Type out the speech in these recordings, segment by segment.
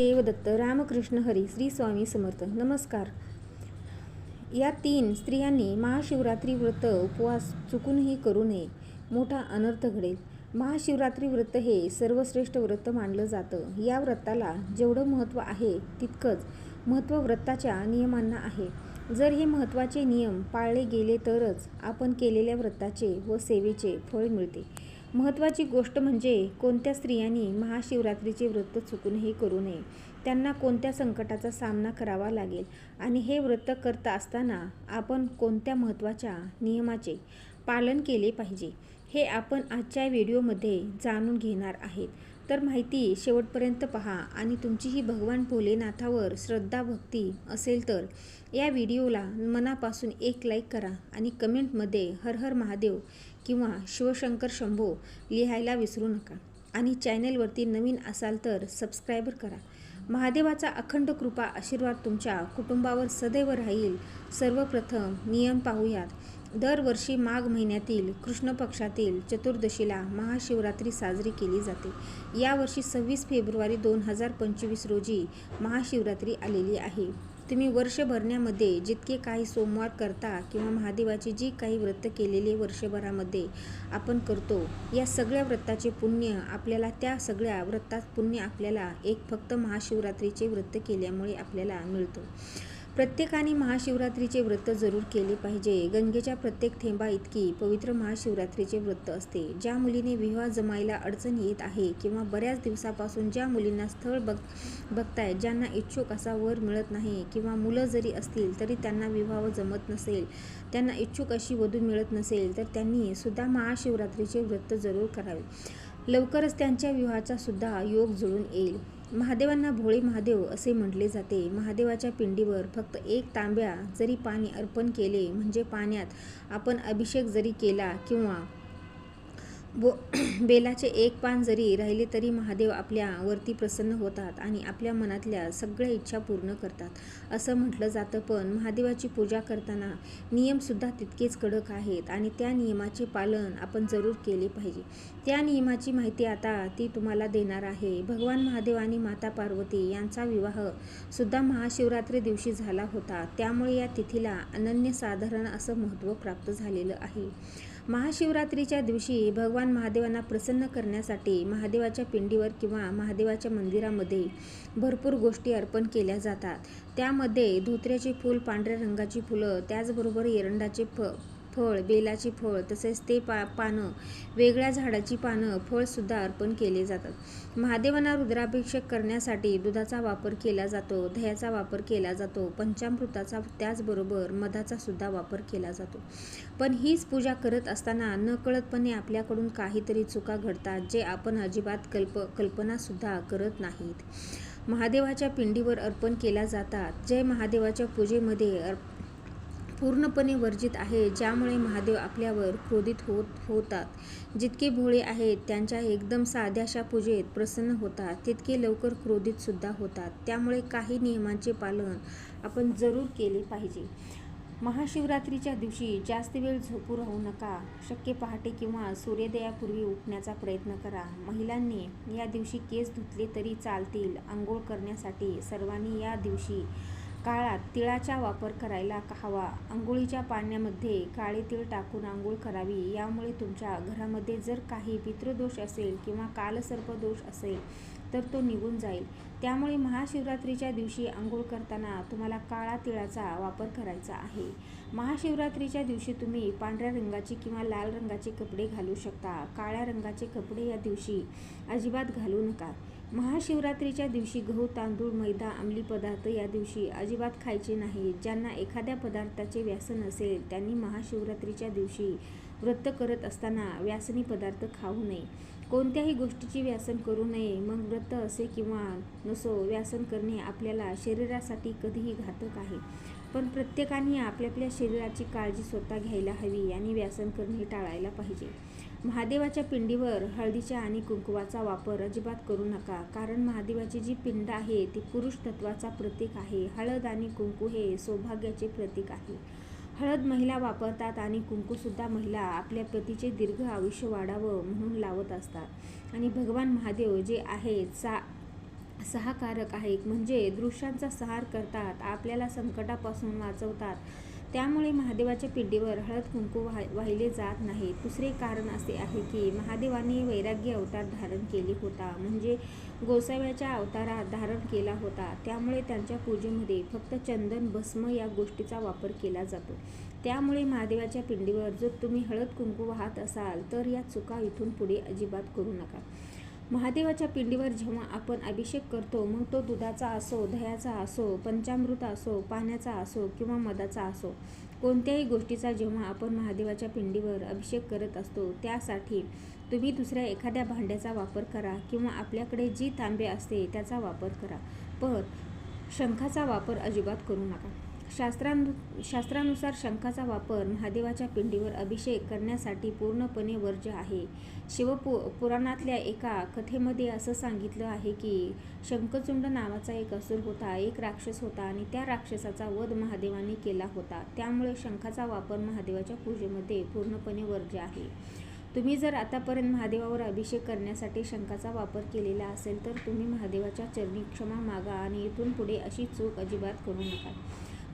देवदत्त रामकृष्ण हरी श्री स्वामी समर्थ. नमस्कार. या तीन स्त्रियांनी महाशिवरात्री व्रत उपवास चुकूनही करू नये मोठा अनर्थ घडेल. महाशिवरात्री व्रत हे सर्वश्रेष्ठ व्रत मानलं जातं. या व्रताला जेवढं महत्त्व आहे तितकंच महत्त्व व्रताच्या नियमांना आहे. जर हे महत्त्वाचे नियम पाळले गेले तरच आपण केलेल्या व्रताचे व सेवेचे फळ मिळते. महत्त्वाची गोष्ट म्हणजे कोणत्या स्त्रियांनी महाशिवरात्रीचे व्रत चुकूनही करू नये. त्यांना कोणत्या संकटाचा सामना करावा लागेल आणि हे व्रत करत असताना आपण कोणत्या महत्त्वाच्या नियमाचे पालन केले पाहिजे हे आपण आजच्या व्हिडिओमध्ये जाणून घेणार आहेत. तर माहिती शेवटपर्यंत पहा आणि तुमची ही भगवान भोलेनाथावर श्रद्धा भक्ती असेल तर या व्हिडिओला मनापासून एक लाईक करा आणि कमेंटमध्ये हर हर महादेव किंवा शिवशंकर शंभो लिहायला विसरू नका. आणि चॅनेलवरती नवीन असाल तर सबस्क्रायबर करा. महादेवाचा अखंड कृपा आशीर्वाद तुमच्या कुटुंबावर सदैव राहील. सर्वप्रथम नियम पाहूयात. दरवर्षी माघ महिन्यातील कृष्ण पक्षातील चतुर्दशीला महाशिवरात्री साजरी केली जाते. यावर्षी सव्वीस फेब्रुवारी दोन हजार पंचवीस रोजी महाशिवरात्री आलेली आहे. तुम्ही वर्ष भरण्यामध्ये जितके काही सोमवार करता किंवा महादेवाची जी काही व्रत केलेले वर्षभरामध्ये आपण करतो या सगळ्या व्रताचे पुण्य आपल्याला त्या सगळ्या व्रतात पुण्य आपल्याला एक फक्त महाशिवरात्रीचे व्रत केल्यामुळे आपल्याला मिळतं. प्रत्येकाने महाशिवरात्रीचे व्रत जरूर केले पाहिजे. गंगेच्या प्रत्येक थेंबा इतकी पवित्र महाशिवरात्रीचे व्रत असते. ज्या मुलीने विवाह जमायला अडचण येत आहे किंवा बऱ्याच दिवसापासून ज्या मुलींना स्थळ बघ बघतायत ज्यांना इच्छुक असा वर मिळत नाही किंवा मुलं जरी असतील तरी त्यांना विवाह जमत नसेल त्यांना इच्छुक अशी वधू मिळत नसेल तर त्यांनी सुद्धा महाशिवरात्रीचे व्रत जरूर करावे. लवकरच त्यांच्या विवाहाचा सुद्धा योग जुळून येईल. महादेवांना भोळे महादेव असे म्हटले जाते. महादेवाच्या पिंडीवर फक्त एक तांब्या जरी पाणी अर्पण केले म्हणजे पाण्यात आपण अभिषेक जरी केला किंवा बो बेलाचे एक पान जरी राहिले तरी महादेव आपल्या वरती प्रसन्न होतात आणि आपल्या मनातल्या सगळ्या इच्छा पूर्ण करतात. असं म्हटलं जातं पण महादेवाची पूजा करताना नियमसुद्धा तितकेच कडक आहेत आणि त्या नियमाचे पालन आपण जरूर केले पाहिजे. त्या नियमाची माहिती आता ती तुम्हाला देणार आहे. भगवान महादेव आणि माता पार्वती यांचा विवाह सुद्धा महाशिवरात्री दिवशी झाला होता. त्यामुळे या तिथीला अनन्यसाधारण असं महत्त्व प्राप्त झालेलं आहे. महाशिवरात्रीच्या दिवशी भगवान महादेवांना प्रसन्न करण्यासाठी महादेवाच्या पिंडीवर किंवा महादेवाच्या मंदिरामध्ये भरपूर गोष्टी अर्पण केल्या जातात. त्यामध्ये धोत्र्याचे फूल पांढऱ्या रंगाची फुलं त्याचबरोबर एरंडाचे फ फळ बेलाची फळ तसेच ते पा पानं वेगळ्या झाडाची पानं फळसुद्धा अर्पण केले जातात. महादेवांना रुद्राभिषेक करण्यासाठी दुधाचा वापर केला जातो दह्याचा वापर केला जातो पंचामृताचा त्याचबरोबर मधाचा सुद्धा वापर केला जातो. पण हीच पूजा करत असताना नकळतपणे आपल्याकडून काहीतरी चुका घडतात जे आपण अजिबात कल्प कल्पनासुद्धा करत नाहीत. महादेवाच्या पिंडीवर अर्पण केला जातात. जय महादेवाच्या पूजेमध्ये अर्प पूर्णपणे वर्जित आहे ज्यामुळे महादेव आपल्यावर क्रोधित होत होतात. जितके भोळे आहेत त्यांच्या एकदम साध्याशा पूजेत प्रसन्न होतात. तितके लवकर क्रोधितसुद्धा होतात. त्यामुळे काही नियमांचे पालन आपण जरूर केले पाहिजे. महाशिवरात्रीच्या दिवशी जास्त वेळ झोपू राहू नका. शक्य पहाटे किंवा सूर्योदयापूर्वी उठण्याचा प्रयत्न करा. महिलांनी या दिवशी केस धुतले तरी चालतील. आंघोळ करण्यासाठी सर्वांनी या दिवशी काळात तिळाचा वापर करायला हवा. आंघोळीच्या पाण्यामध्ये काळे तीळ टाकून आंघोळ करावी. यामुळे तुमच्या घरामध्ये जर काही पितृदोष असेल किंवा कालसर्पदोष असेल तर तो निघून जाईल. त्यामुळे महाशिवरात्रीच्या दिवशी आंघोळ करताना तुम्हाला काळा तिळाचा वापर करायचा आहे. महाशिवरात्रीच्या दिवशी तुम्ही पांढऱ्या रंगाचे किंवा लाल रंगाचे कपडे घालू शकता. काळ्या रंगाचे कपडे या दिवशी अजिबात घालू नका. महाशिवरात्रीच्या दिवशी गहू तांदूळ मैदा अंमली पदार्थ या दिवशी अजिबात खायचे नाही. ज्यांना एखाद्या पदार्थाचे व्यसन असेल त्यांनी महाशिवरात्रीच्या दिवशी व्रत करत असताना व्यासनी पदार्थ खाऊ नये. कोणत्याही गोष्टीची व्यासन करू नये. मग व्रत असे किंवा नसो व्यासन करणे आपल्याला शरीरासाठी कधीही घातक आहे. पण प्रत्येकाने आपल्या आपल्या शरीराची काळजी स्वतः घ्यायला हवी. आणि व्यासन करणे टाळायला पाहिजे. महादेवाच्या पिंडीवर हळदीच्या आणि कुंकवाचा वापर अजिबात करू नका. कारण महादेवाची जी पिंड आहे ती पुरुष तत्वाचा प्रतीक आहे. हळद आणि कुंकू हे सौभाग्याचे प्रतीक आहे. हळद महिला वापरतात आणि कुंकूसुद्धा महिला आपल्या पतीचे दीर्घ आयुष्य वाढावं म्हणून लावत असतात. आणि भगवान महादेव जे आहेत सा सहाकारक आहे म्हणजे दृश्यांचा सहार करतात आपल्याला संकटापासून वाचवतात. त्यामुळे महादेवाच्या पिंडीवर हळद कुंकू वाह वाहिले जात नाही. दुसरे कारण असे आहे की महादेवाने वैराग्य अवतार धारण केले होता. म्हणजे गोसाव्याच्या अवतारात धारण केला होता. त्यामुळे त्यांच्या पूजेमध्ये फक्त चंदन भस्म या गोष्टीचा वापर केला जातो. त्यामुळे महादेवाच्या पिंडीवर जर तुम्ही हळद कुंकू वाहत असाल तर या चुका इथून पुढे अजिबात करू नका. महादेवाच्या पिंडीवर जेव्हा आपण अभिषेक करतो मग तो दुधाचा असो दह्याचा असो पंचामृत असो पाण्याचा असो किंवा मधाचा असो कोणत्याही गोष्टीचा जेव्हा आपण महादेवाच्या पिंडीवर अभिषेक करत असतो त्यासाठी तुम्ही दुसऱ्या एखाद्या भांड्याचा वापर करा किंवा आपल्याकडे जी तांबे असते त्याचा वापर करा. पण शंखाचा वापर अजिबात करू नका. शास्त्रानु शास्त्रानुसार शंखाचा वापर महादेवाच्या पिंडीवर अभिषेक करण्यासाठी पूर्णपणे वर्ज्य आहे. शिवपु पुराणातल्या एका कथेमध्ये असं सांगितलं आहे की शंखचुंड नावाचा एक असुर होता एक राक्षस होता आणि त्या राक्षसाचा वध महादेवाने केला होता. त्यामुळे शंखाचा वापर महादेवाच्या पूजेमध्ये पूर्णपणे वर्ज्य आहे. तुम्ही जर आतापर्यंत महादेवावर अभिषेक करण्यासाठी शंखाचा वापर केलेला असेल तर तुम्ही महादेवाच्या चरणी क्षमा मागा आणि इथून पुढे अशी चूक अजिबात करू नका.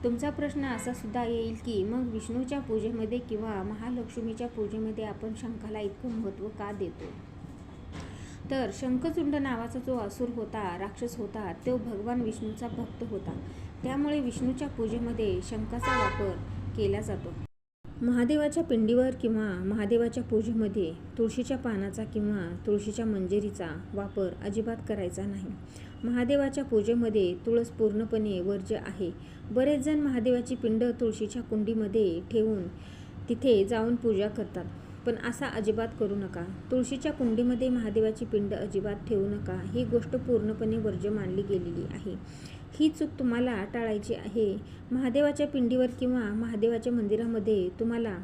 तुमचा प्रश्न असा सुद्धा येईल की मग विष्णूच्या पूजेमध्ये किंवा महालक्ष्मीच्या पूजेमध्ये आपण शंखाला इतकं महत्त्व का देतो? तर शंखचुंड नावाचा जो असुर होता राक्षस होता तो भगवान विष्णूचा भक्त होता. त्यामुळे विष्णूच्या पूजेमध्ये शंखाचा वापर केला जातो. महादेवाच्या पिंडीवर किंवा महादेवाच्या पूजेमध्ये तुळशीच्या पानाचा किंवा तुळशीच्या मंजिरीचा वापर अजिबात करायचा नाही. महादेवाच्या पूजेमध्ये तुळस पूर्णपणे वर्ज्य आहे. बरेच जण महादेवाची पिंड तुळशीच्या कुंडीमध्ये ठेवून तिथे जाऊन पूजा करतात. पण असा अजिबात करू नका. तुळशीच्या कुंडीमध्ये महादेवाची पिंड अजिबात ठेवू नका. ही गोष्ट पूर्णपणे वर्ज्य मानली गेलेली आहे. ही चूक तुम्हाला टाळायची आहे. महादेवाच्या पिंडीवर किंवा महादेवाच्या मंदिरामध्ये तुम्हाला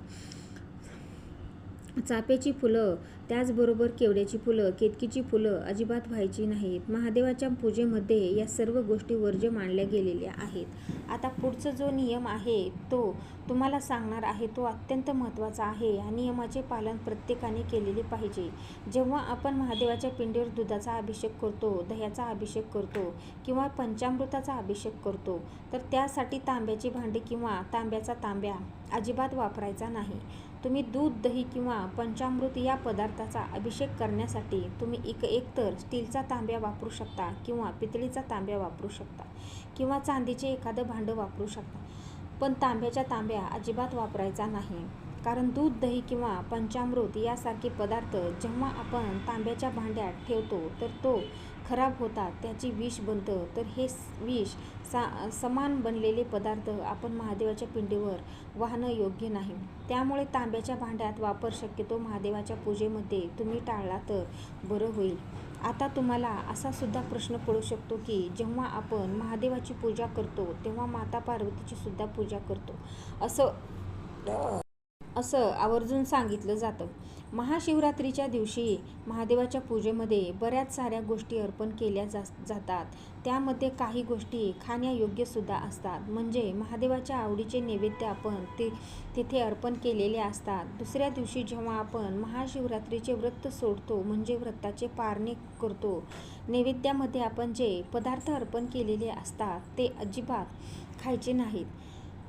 चाफ्याची फुलं त्याचबरोबर केवड्याची फुलं केतकीची फुलं अजिबात व्हायची नाहीत. महादेवाच्या पूजेमध्ये या सर्व गोष्टी वर्ज्य मानल्या गेलेल्या आहेत. आता पुढचा जो नियम आहे तो तुम्हाला सांगणार आहे तो अत्यंत महत्त्वाचा आहे. या नियमाचे पालन प्रत्येकाने केलेले पाहिजे. जेव्हा आपण महादेवाच्या पिंडीवर दुधाचा अभिषेक करतो दह्याचा अभिषेक करतो किंवा पंचामृताचा अभिषेक करतो तर त्यासाठी तांब्याची भांडी किंवा तांब्याचा तांब्या अजिबात वापरायचा नाही. तुम्ही दूध दही किंवा पंचामृत या पदार्थाचा अभिषेक करण्यासाठी तुम्ही एक एकतर स्टीलचा तांब्या वापरू शकता किंवा पितळीचा तांब्या वापरू शकता किंवा चांदीचे एखादं भांडं वापरू शकता. पण तांब्याच्या तांब्या अजिबात वापरायचा नाही. कारण दूध दही किंवा पंचामृत यासारखे पदार्थ जेव्हा आपण तांब्याच्या भांड्यात ठेवतो तर तो खराब होतात त्याची विष बनतं. तर हे विष सा समान बनलेले पदार्थ आपण महादेवाच्या पिंडीवर वाहणं योग्य नाही. त्यामुळे तांब्याच्या भांड्यात वापर शक्यतो महादेवाच्या पूजेमध्ये तुम्ही टाळला तर बरं होईल. आता तुम्हाला असा सुद्धा प्रश्न पडू शकतो की जेव्हा आपण महादेवाची पूजा करतो तेव्हा माता पार्वतीची सुद्धा पूजा करतो. असं असं आवर्जून सांगितलं जातं. महाशिवरात्रीच्या दिवशी महादेवाच्या पूजेमध्ये बऱ्याच साऱ्या गोष्टी अर्पण केल्या जा जातात. त्यामध्ये काही गोष्टी खाण्यायोग्यसुद्धा असतात. म्हणजे महादेवाच्या आवडीचे नैवेद्य आपण ते तिथे अर्पण केलेले असतात. दुसऱ्या दिवशी जेव्हा आपण महाशिवरात्रीचे व्रत सोडतो म्हणजे व्रताचे पारणे करतो नैवेद्यामध्ये आपण जे पदार्थ अर्पण केलेले असतात ते अजिबात खायचे नाहीत.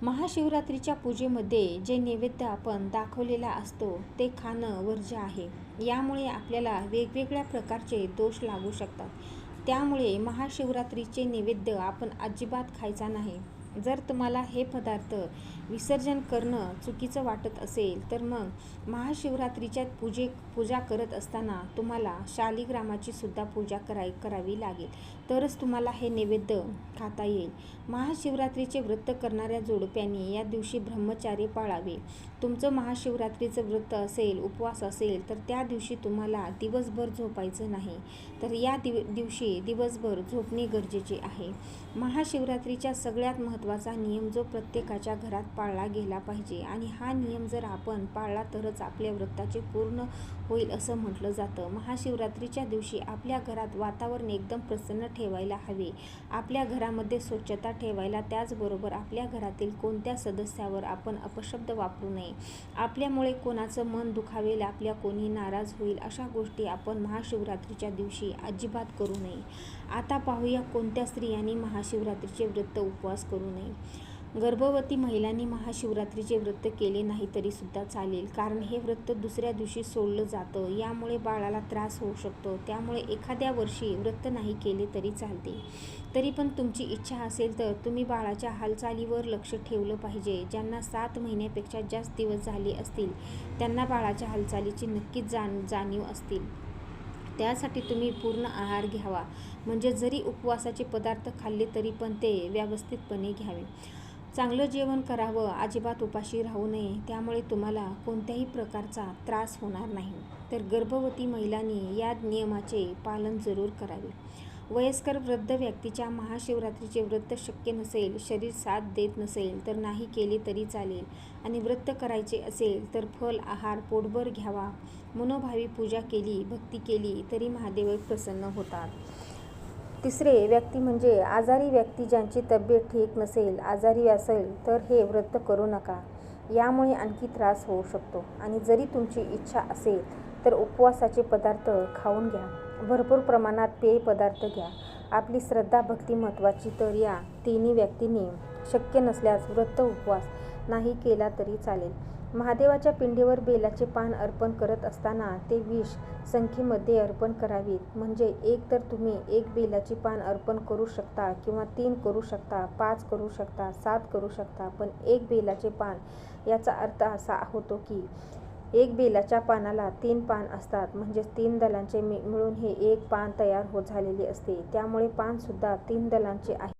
महाशिवरात्रीच्या पूजेमध्ये जे नैवेद्य आपण दाखवलेला असतो ते खाणं वर्ज्य आहे. यामुळे आपल्याला वेगवेगळ्या प्रकारचे दोष लागू शकतात. त्यामुळे महाशिवरात्रीचे नैवेद्य आपण अजिबात खायचा नाही. जर तुम्हाला हे पदार्थ विसर्जन करणं चुकीचं वाटत असेल तर मग महाशिवरात्रीच्या पूजे पूजा करत असताना तुम्हाला शालिग्रामाची सुद्धा पूजा कराय करावी लागेल. तरच तुम्हाला हे नैवेद्य खाता येईल. महाशिवरात्रीचे व्रत करणाऱ्या जोडप्यांनी या दिवशी ब्रह्मचार्य पाळावे. तुमचं महाशिवरात्रीचं व्रत असेल उपवास असेल तर त्या दिवशी तुम्हाला दिवसभर झोपायचं नाही. तर या दिव दिवशी दिवसभर झोपणे गरजेचे आहे. महाशिवरात्रीच्या सगळ्यात महत्त्व महत्त्वाचा नियम जो प्रत्येकाच्या घरात पाळला गेला पाहिजे. आणि हा नियम जर आपण पाळला तरच आपल्या व्रताचे पूर्ण होईल असं म्हटलं जातं. महाशिवरात्रीच्या दिवशी आपल्या घरात वातावरण एकदम प्रसन्न ठेवायला हवे. आपल्या घरामध्ये स्वच्छता ठेवायला त्याचबरोबर आपल्या घरातील कोणत्या सदस्यावर आपण अपशब्द वापरू नये. आपल्यामुळे कोणाचं मन दुखावेल आपल्या कोणी नाराज होईल अशा गोष्टी आपण महाशिवरात्रीच्या दिवशी अजिबात करू नये. आता पाहूया कोणत्या स्त्रियांनी महाशिवरात्रीचे व्रत उपवास करू नये गर्भवती महिलांनी महाशिवरात्रीचे व्रत केले नाही तरी सुद्धा चालेल. कारण हे व्रत दुसऱ्या दिवशी सोडलं जातं. यामुळे बाळाला त्रास होऊ शकतो. त्यामुळे एखाद्या वर्षी व्रत नाही केले तरी चालते. तरी पण तुमची इच्छा असेल तर तुम्ही बाळाच्या हालचालीवर लक्ष ठेवलं पाहिजे. ज्यांना सात महिन्यापेक्षा जास्त दिवस झाले असतील त्यांना बाळाच्या हालचालीची नक्कीच जाण जाणीव असतील. त्यासाठी तुम्ही पूर्ण आहार घ्यावा. म्हणजे जरी उपवासाचे पदार्थ खाल्ले तरी पण ते व्यवस्थितपणे घ्यावे. चांगलं जेवण करावं अजिबात उपाशी राहू नये त्यामुळे तुम्हाला कोणत्याही प्रकारचा त्रास होणार नाही. तर गर्भवती महिलांनी या नियमाचे पालन जरूर करावे. वयस्कर वृद्ध व्यक्तीच्या महाशिवरात्रीचे व्रत शक्य नसेल शरीर साथ देत नसेल तर नाही केले तरी चालेल. आणि व्रत करायचे असेल तर फल आहार पोटभर घ्यावा. मनोभावी पूजा केली भक्ती केली तरी महादेव प्रसन्न होतात. तिसरे व्यक्ती म्हणजे आजारी व्यक्ती ज्यांची तब्येत ठीक नसेल आजारी असेल तर हे व्रत करू नका. यामुळे आणखी त्रास होऊ शकतो. आणि जरी तुमची इच्छा असेल तर उपवासाचे पदार्थ खाऊन घ्या. भरपूर प्रमाणात पेय पदार्थ घ्या. आपली श्रद्धा भक्ती महत्त्वाची तर या तिन्ही व्यक्तींनी शक्य नसल्यास व्रत उपवास नाही केला तरी चालेल. महादेवाच्या पिंडीवर बेलाचे पान अर्पण करत असताना ते विष संख्येमध्ये अर्पण करावीत. म्हणजे एक तर तुम्ही एक बेलाची पान अर्पण करू शकता किंवा तीन करू शकता पाच करू शकता सात करू शकता पण एक बेलाचे पान याचा अर्थ असा होतो की एक बेलाच्या पानाला तीन पान असतात. म्हणजेच तीन दलांचे मिळून हे एक पान तयार हो झालेले असते. त्यामुळे पानसुद्धा तीन दलांचे आहे.